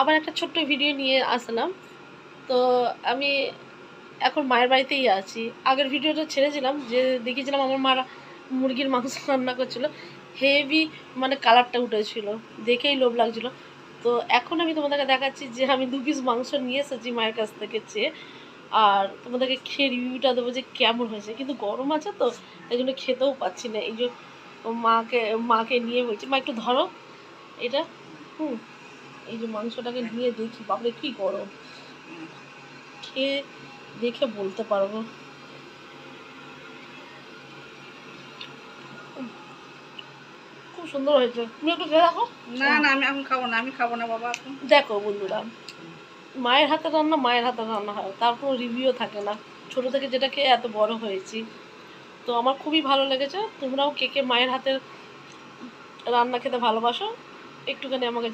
আবার একটা ছোট্ট ভিডিও নিয়ে আসলাম। তো আমি এখন মায়ের বাড়িতেই আছি। আগের ভিডিওটা ছেড়েছিলাম, যে দেখিয়েছিলাম আমার মা মুরগির মাংস রান্না করছিল। হেভি মানে কালারটা উঠেছিল, দেখেই লোভ লাগছিল। তো এখন আমি তোমাদেরকে দেখাচ্ছি যে আমি দু পিস মাংস নিয়ে এসেছি মায়ের কাছ থেকে চেয়ে। আর তোমাদেরকে খেয়ে রিভিউটা দেবো যে কেমন হয়েছে। কিন্তু গরম আছে তো, তাই জন্য খেতেও পাচ্ছি না। এই যে মাকে মাকে নিয়ে বলছি, মা, একটু ধরো। এটা, হুম। এই যে মাংসটাকে নিয়ে দেখি বাপরে কি গরম। খেয়ে দেখে বলতে পারব খুব সুন্দর হয়েছে। তুমি একটু খেয়ে দেখো। না না আমি এখন খাব না আমি খাব না বাবা দেখো বন্ধুরা মায়ের হাতে রান্না মায়ের হাতে রান্না হয়। তার কোনো রিভিউ থাকে না। ছোটো থেকে যেটা খেয়ে এত বড় হয়েছি। তো আমার খুবই ভালো লেগেছে। তোমরাও কে কে মায়ের হাতের রান্না খেতে ভালোবাসো একটুখানি আমাকে